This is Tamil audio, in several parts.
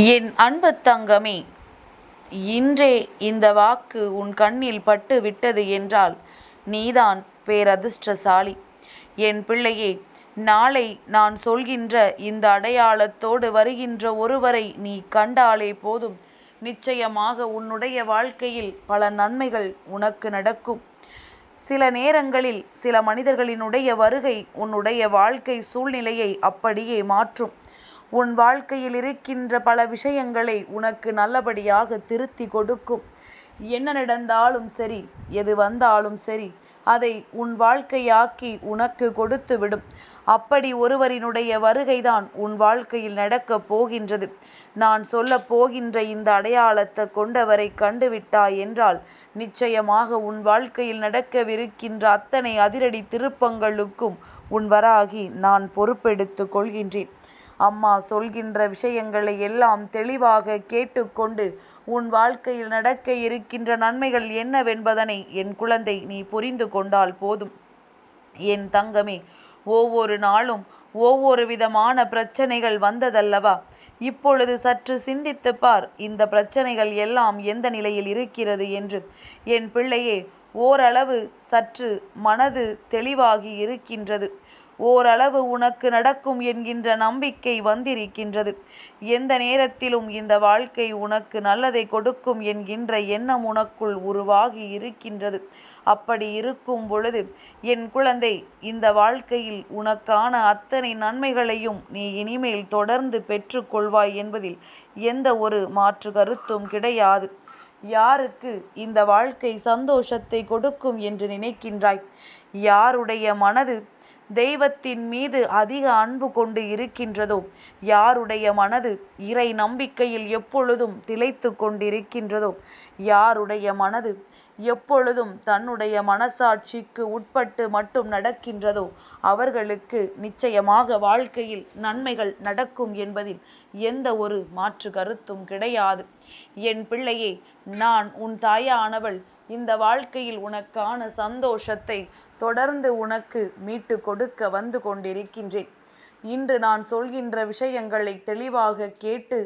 என் அன்பு தங்கமே இன்றே இந்த வாக்கு உன் கண்ணில் பட்டு விட்டது என்றால் நீதான் பேரதிர்ஷ்டசாலி. என் பிள்ளையே நாளை நான் சொல்கின்ற இந்த அடையாளத்தோடு வருகின்ற ஒருவரை நீ கண்டாலே போதும். நிச்சயமாக உன்னுடைய வாழ்க்கையில் பல நன்மைகள் உனக்கு நடக்கும். சில நேரங்களில் சில மனிதர்களினுடைய வருகை உன்னுடைய வாழ்க்கை சூழ்நிலையை அப்படியே மாற்றும். உன் வாழ்க்கையில் இருக்கின்ற பல விஷயங்களை உனக்கு நல்லபடியாக திருத்தி கொடுக்கும். என்ன நடந்தாலும் சரி எது வந்தாலும் சரி அதை உன் வாழ்க்கையாக்கி உனக்கு கொடுத்து விடும். அப்படி ஒருவரினுடைய வருகைதான் உன் வாழ்க்கையில் நடக்கப் போகின்றது. நான் சொல்ல போகின்ற இந்த அடையாளத்தை கொண்டவரை கண்டுவிட்டாய் என்றால் நிச்சயமாக உன் வாழ்க்கையில் நடக்கவிருக்கின்ற அத்தனை அதிரடி திருப்பங்களுக்கும் உன் வராகி நான் பொறுப்பெடுத்து கொள்கின்றேன். அம்மா சொல்கின்ற விஷயங்களை எல்லாம் தெளிவாக கேட்டுக்கொண்டு உன் வாழ்க்கையில் நடக்க இருக்கின்ற நன்மைகள் என்னவென்பதனை என் குழந்தை நீ புரிந்து கொண்டால் போதும். என் தங்கமே ஒவ்வொரு நாளும் ஒவ்வொரு விதமான பிரச்சனைகள் வந்ததல்லவா? இப்பொழுது சற்று சிந்தித்து பார் இந்த பிரச்சனைகள் எல்லாம் எந்த நிலையில் இருக்கிறது என்று. என் பிள்ளையே ஓரளவு சற்று மனது தெளிவாகி இருக்கின்றது. ஓரளவு உனக்கு நடக்கும் என்கின்ற நம்பிக்கை வந்திருக்கின்றது. எந்த நேரத்திலும் இந்த வாழ்க்கை உனக்கு நல்லதை கொடுக்கும் என்கின்ற எண்ணம் உனக்குள் உருவாகி இருக்கின்றது. அப்படி இருக்கும் பொழுது என் குழந்தை இந்த வாழ்க்கையில் உனக்கான அத்தனை நன்மைகளையும் நீ இனிமேல் தொடர்ந்து பெற்றுக்கொள்வாய் என்பதில் எந்த ஒரு மாற்று கருத்தும் கிடையாது. யாருக்கு இந்த வாழ்க்கை சந்தோஷத்தை கொடுக்கும் என்று நினைக்கின்றாய்? யாருடைய மனது தெய்வத்தின் மீது அதிக அன்பு கொண்டு இருக்கின்றதோ? யாருடைய மனது இறை நம்பிக்கையில் எப்பொழுதும் திளைத்து கொண்டிருக்கின்றதோ? யாருடைய மனது எப்பொழுதும் தன்னுடைய மனசாட்சிக்கு உட்பட்டு மட்டும் நடக்கின்றதோ? அவர்களுக்கு நிச்சயமாக வாழ்க்கையில் நன்மைகள் நடக்கும் என்பதில் எந்த ஒரு மாற்று கருத்தும் கிடையாது. என் பிள்ளையே நான் உன் தாயானவள். இந்த வாழ்க்கையில் உனக்கான சந்தோஷத்தை தொடர்ந்து உனக்கு மீட்டு கொடுக்க வந்து கொண்டிருக்கின்றேன். இன்று நான் சொல்கின்ற விஷயங்களை தெளிவாக கேட்டு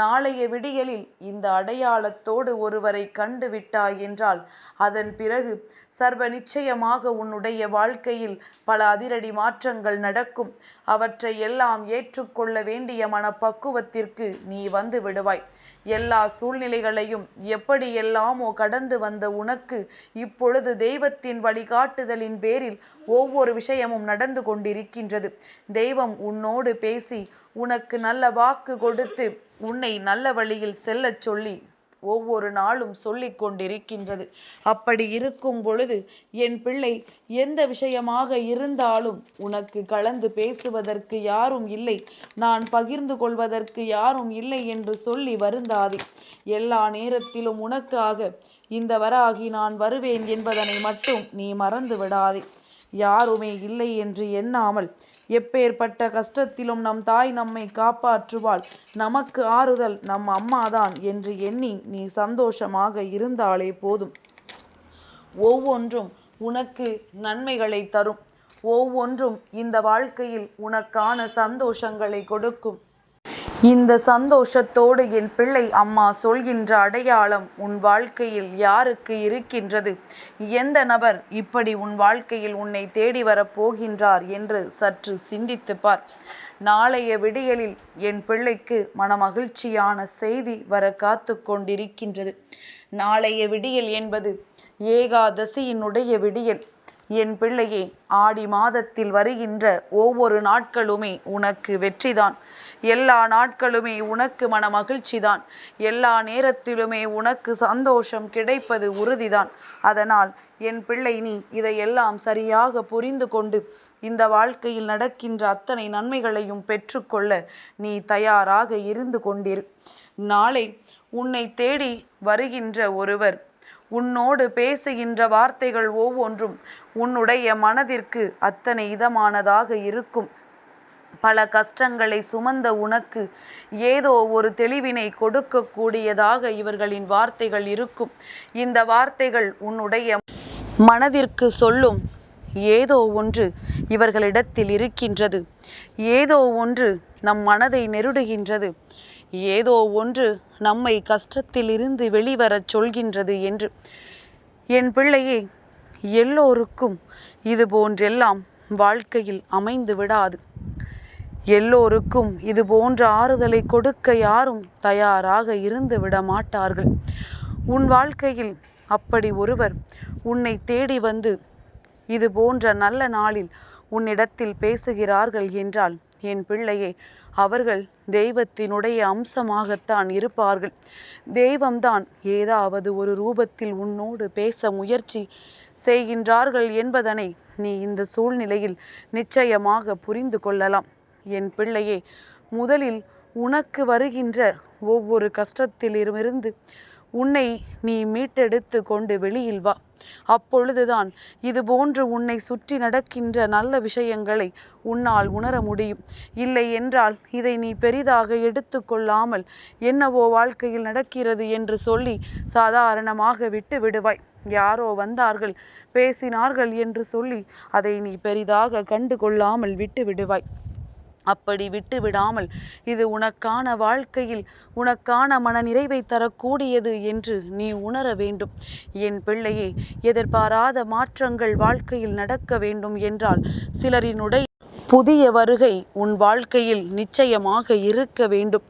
நாளைய விடியலில் இந்த அடையாளத்தோடு ஒருவரை கண்டு விட்டாய் என்றால் அதன் பிறகு சர்வ நிச்சயமாக உன்னுடைய வாழ்க்கையில் பல அதிரடி மாற்றங்கள் நடக்கும். அவற்றை எல்லாம் ஏற்றுக்கொள்ள வேண்டிய மனப்பக்குவத்திற்கு நீ வந்து விடுவாய். எல்லா சூழ்நிலைகளையும் எப்படியெல்லாமோ கடந்து வந்த உனக்கு இப்பொழுது தெய்வத்தின் வழிகாட்டுதலின் பேரில் ஒவ்வொரு விஷயமும் நடந்து கொண்டிருக்கின்றது. தெய்வம் உன்னோடு பேசி உனக்கு நல்ல வாக்கு கொடுத்து உன்னை நல்ல வழியில் செல்லச் சொல்லி ஒவ்வொரு நாளும் சொல்லிக் கொண்டிருக்கின்றது. அப்படி இருக்கும் பொழுது என் பிள்ளை எந்த விஷயமாக இருந்தாலும் உனக்கு கலந்து பேசுவதற்கு யாரும் இல்லை. நான் பகிர்ந்து கொள்வதற்கு யாரும் இல்லை என்று சொல்லி வருந்தாதே. எல்லா நேரத்திலும் உனக்காக இந்த வராகி நான் வருவேன் என்பதனை மட்டும் நீ மறந்து விடாதே. யாருமே இல்லை என்று எண்ணாமல் எப்பேற்பட்ட கஷ்டத்திலும் நம் தாய் நம்மை காப்பாற்றுவாள். நமக்கு ஆறுதல் நம் அம்மாதான் என்று எண்ணி நீ சந்தோஷமாக இருந்தாலே போதும். ஒவ்வொன்றும் உனக்கு நன்மைகளை தரும். ஒவ்வொன்றும் இந்த வாழ்க்கையில் உனக்கான சந்தோஷங்களை கொடுக்கும். இந்த சந்தோஷத்தோடு என் பிள்ளை அம்மா சொல்கின்ற அடையாளம் உன் வாழ்க்கையில் யாருக்கு இருக்கின்றது? எந்த நபர் இப்படி உன் வாழ்க்கையில் உன்னை தேடி வரப் போகின்றார் என்று சற்று சிந்தித்து பார். நாளைய விடியலில் என் பிள்ளைக்கு மனமகிழ்ச்சியான செய்தி வர காத்து கொண்டிருக்கின்றது. நாளைய விடியல் என்பது ஏகாதசியினுடைய விடியல். என் பிள்ளையே ஆடி மாதத்தில் வருகின்ற ஒவ்வொரு நாட்களுமே உனக்கு வெற்றிதான். எல்லா நாட்களுமே உனக்கு மன மகிழ்ச்சிதான் எல்லா நேரத்திலுமே உனக்கு சந்தோஷம் கிடைப்பது உறுதிதான். அதனால் என் பிள்ளை நீ இதையெல்லாம் சரியாக புரிந்து கொண்டு இந்த வாழ்க்கையில் நடக்கின்ற அத்தனை நன்மைகளையும் பெற்றுக்கொள்ள நீ தயாராக இருந்து கொண்டிரு. நாளை உன்னை தேடி வருகின்ற ஒருவர் உன்னோடு பேசுகின்ற வார்த்தைகள் ஒவ்வொன்றும் உன்னுடைய மனதிற்கு அத்தனை இதமானதாக இருக்கும். பல கஷ்டங்களை சுமந்த உனக்கு ஏதோ ஒரு தெளிவினை கொடுக்கக்கூடியதாக இவர்களின் வார்த்தைகள் இருக்கும். இந்த வார்த்தைகள் உன்னுடைய மனதிற்கு சொல்லும் ஏதோ ஒன்று இவர்களிடத்தில் இருக்கின்றது. ஏதோ ஒன்று நம் மனதை நெருடுகின்றது. ஏதோ ஒன்று நம்மை கஷ்டத்திலிருந்து வெளிவரச் சொல்கின்றது என்று. என் பிள்ளையே எல்லோருக்கும் இது போன்றெல்லாம் வாழ்க்கையில் அமைந்து விடாது. எல்லோருக்கும் இது போன்ற ஆறுதலை கொடுக்க யாரும் தயாராக இருந்து விட மாட்டார்கள். உன் வாழ்க்கையில் அப்படி ஒருவர் உன்னை தேடி வந்து இது போன்ற நல்ல நாளில் உன்னிடத்தில் பேசுகிறார்கள் என்றால் என் பிள்ளையே அவர்கள் தெய்வத்தினுடைய அம்சமாகத்தான் இருப்பார்கள். தெய்வம்தான் ஏதாவது ஒரு ரூபத்தில் உன்னோடு பேச முயற்சி செய்கின்றார்கள் என்பதனை நீ இந்த சூழ்நிலையில் நிச்சயமாக புரிந்து கொள்ளலாம். என் பிள்ளையே முதலில் உனக்கு வருகின்ற ஒவ்வொரு கஷ்டத்திலிருந்து உன்னை நீ மீட்டெடுத்து கொண்டு வெளியில் வா. அப்பொழுதுதான் இது போன்று உன்னை சுற்றி நடக்கின்ற நல்ல விஷயங்களை உன்னால் உணர முடியும். இல்லை என்றால் இதை நீ பெரிதாக எடுத்துக்கொள்ளாமல் என்னவோ வாழ்க்கையில் நடக்கிறது என்று சொல்லி சாதாரணமாக விட்டு விடுவாய். யாரோ வந்தார்கள் பேசினார்கள் என்று சொல்லி அதை நீ பெரிதாக கண்டு கொள்ளாமல் விட்டு விடுவாய். அப்படி விட்டு விடாமல் இது உனக்கான வாழ்க்கையில் உனக்கான மன நிறைவை தரக்கூடியது என்று நீ உணர வேண்டும். என் பிள்ளையே எதிர்பாராத மாற்றங்கள் வாழ்க்கையில் நடக்க வேண்டும் என்றால் சிலரினுடைய புதிய வருகை உன் வாழ்க்கையில் நிச்சயமாக இருக்க வேண்டும்.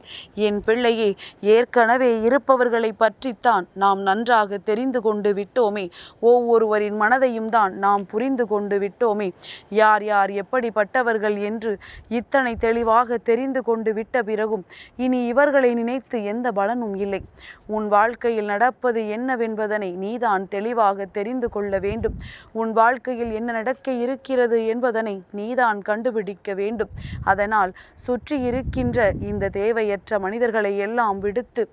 என் பிள்ளையே ஏற்கனவே இருப்பவர்களை பற்றித்தான் நாம் நன்றாக தெரிந்து கொண்டு விட்டோமே. ஒவ்வொருவரின் மனதையும் தான் நாம் புரிந்து கொண்டு விட்டோமே. யார் யார் எப்படிப்பட்டவர்கள் என்று இத்தனை தெளிவாக தெரிந்து கொண்டு விட்ட பிறகும் இனி இவர்களை நினைத்து எந்த பலனும் இல்லை. உன் வாழ்க்கையில் நடப்பது என்னவென்பதனை நீதான் தெளிவாக தெரிந்து கொள்ள வேண்டும். உன் வாழ்க்கையில் என்ன நடக்க இருக்கிறது என்பதனை நீதான் கண்டு கண்டுபிடிக்க வேண்டும். அதனால் சுற்றி இருக்கின்ற இந்த தேவையற்ற மனிதர்களை எல்லாம் விடுத்து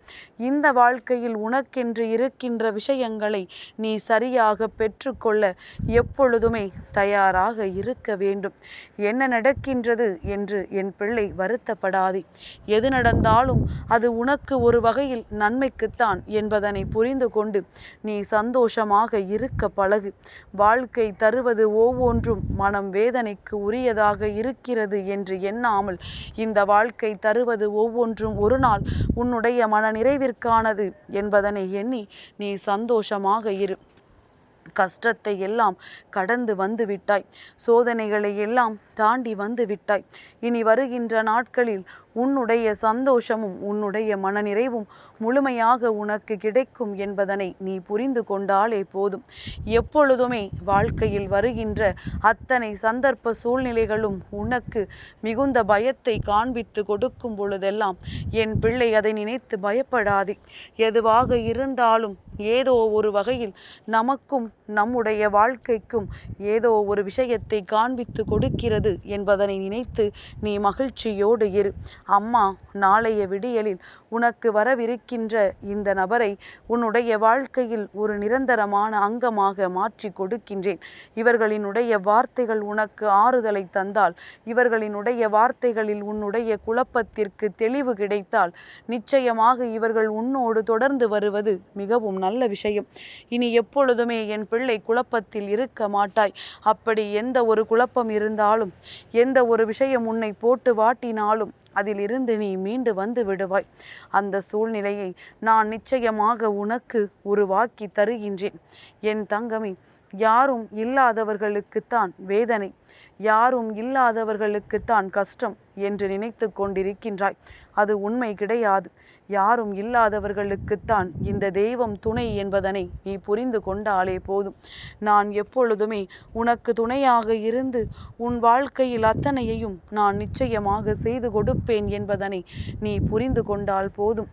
இந்த வாழ்க்கையில் உனக்கென்று இருக்கின்ற விஷயங்களை நீ சரியாக பெற்றுக்கொள்ள எப்பொழுதுமே தயாராக இருக்க வேண்டும். என்ன நடக்கின்றது என்று என் பிள்ளை வருத்தப்படாதே. எது நடந்தாலும் அது உனக்கு ஒரு வகையில் நன்மைக்குத்தான் என்பதனை புரிந்து கொண்டு நீ சந்தோஷமாக இருக்க பழகு. வாழ்க்கை தருவது ஒவ்வொன்றும் மனம் வேதனைக்கு உரியதாக இருக்கிறது என்று எண்ணாமல் இந்த வாழ்க்கை தருவது ஒவ்வொன்றும் ஒரு நாள் உன்னுடைய மன நிறைவிற்கானது என்பதனை எண்ணி நீ சந்தோஷமாக இரு. கஷ்டத்தை எல்லாம் கடந்து வந்து விட்டாய். சோதனைகளை எல்லாம் தாண்டி வந்து விட்டாய். இனி வருகின்ற நாட்களில் உன்னுடைய சந்தோஷமும் உன்னுடைய மனநிறைவும் முழுமையாக உனக்கு கிடைக்கும் என்பதனை நீ புரிந்து கொண்டாலே போதும். எப்பொழுதுமே வாழ்க்கையில் வருகின்ற அத்தனை சந்தர்ப்ப சூழ்நிலைகளும் உனக்கு மிகுந்த பயத்தை காண்பித்து கொடுக்கும் பொழுதெல்லாம் என் பிள்ளை அதை நினைத்து பயப்படாதே. எதுவாக இருந்தாலும் ஏதோ ஒரு வகையில் நமக்கும் நம்முடைய வாழ்க்கைக்கும் ஏதோ ஒரு விஷயத்தை காண்பித்து கொடுக்கிறது என்பதனை நினைத்து நீ மகிழ்ச்சியோடு இரு. அம்மா நாளைய விடியலில் உனக்கு வரவிருக்கின்ற இந்த நபரை உன்னுடைய வாழ்க்கையில் ஒரு நிரந்தரமான அங்கமாக மாற்றி கொடுக்கின்றேன். இவர்களினுடைய வார்த்தைகள் உனக்கு ஆறுதலை தந்தால் இவர்களினுடைய வார்த்தைகளில் உன்னுடைய குழப்பத்திற்கு தெளிவு கிடைத்தால் நிச்சயமாக இவர்கள் உன்னோடு தொடர்ந்து வருவது மிகவும் நல்ல விஷயம். இனி எப்பொழுதுமே என் பிள்ளை குழப்பத்தில் இருக்க மாட்டாய். அப்படி எந்த ஒரு குழப்பம் இருந்தாலும் எந்த ஒரு விஷயம் உன்னை போட்டு வாட்டினாலும் அதிலிருந்து நீ மீண்டு வந்து விடுவாய். அந்த சூழ்நிலையை நான் நிச்சயமாக உனக்கு உருவாக்கி தருகின்றேன். என் தங்கமே யாரும் இல்லாதவர்களுக்குத்தான் வேதனை. யாரும் இல்லாதவர்களுக்குத்தான் கஷ்டம் என்று நினைத்து கொண்டிருக்கின்றாய். அது உண்மை கிடையாது. யாரும் இல்லாதவர்களுக்குத்தான் இந்த தெய்வம் துணை என்பதனை நீ புரிந்து கொண்டாலே போதும். நான் எப்பொழுதுமே உனக்கு துணையாக இருந்து உன் வாழ்க்கையில் அத்தனையையும் நான் நிச்சயமாக செய்து கொடுப்பேன் என்பதனை நீ புரிந்து கொண்டால் போதும்.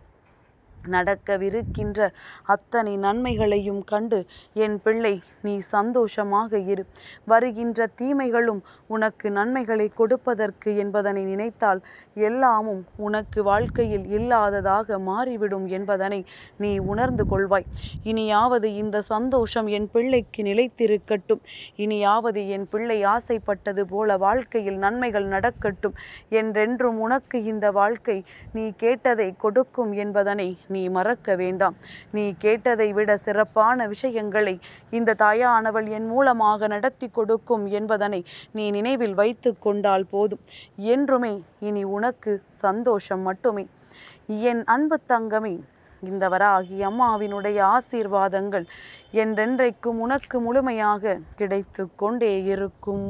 நடக்கவிருக்கின்ற அத்தனை நன்மைகளையும் கண்டு என் பிள்ளை நீ சந்தோஷமாக இரு. வருகின்ற தீமைகளும் உனக்கு நன்மைகளை கொடுப்பதற்கு என்பதனை நினைத்தால் எல்லாமும் உனக்கு வாழ்க்கையில் இல்லாததாக மாறிவிடும் என்பதனை நீ உணர்ந்து கொள்வாய். இனியாவது இந்த சந்தோஷம் என் பிள்ளைக்கு நிலைத்திருக்கட்டும். இனியாவது என் பிள்ளை ஆசைப்பட்டது போல வாழ்க்கையில் நன்மைகள் நடக்கட்டும். என்றென்றும் உனக்கு இந்த வாழ்க்கை நீ கேட்டதை கொடுக்கும் என்பதனை நீ மறக்க வேண்டாம். நீ கேட்டதை விட சிறப்பான விஷயங்களை இந்த தாயானவள் என் மூலமாக நடத்தி கொடுக்கும் என்பதனை நீ நினைவில் வைத்து கொண்டால் போதும். என்றுமே இனி உனக்கு சந்தோஷம் மட்டுமே. என் அன்பு தங்கமே இந்த வராகி அம்மாவினுடைய ஆசீர்வாதங்கள் என்றென்றைக்கும் உனக்கு முழுமையாக கிடைத்து கொண்டே இருக்கும்.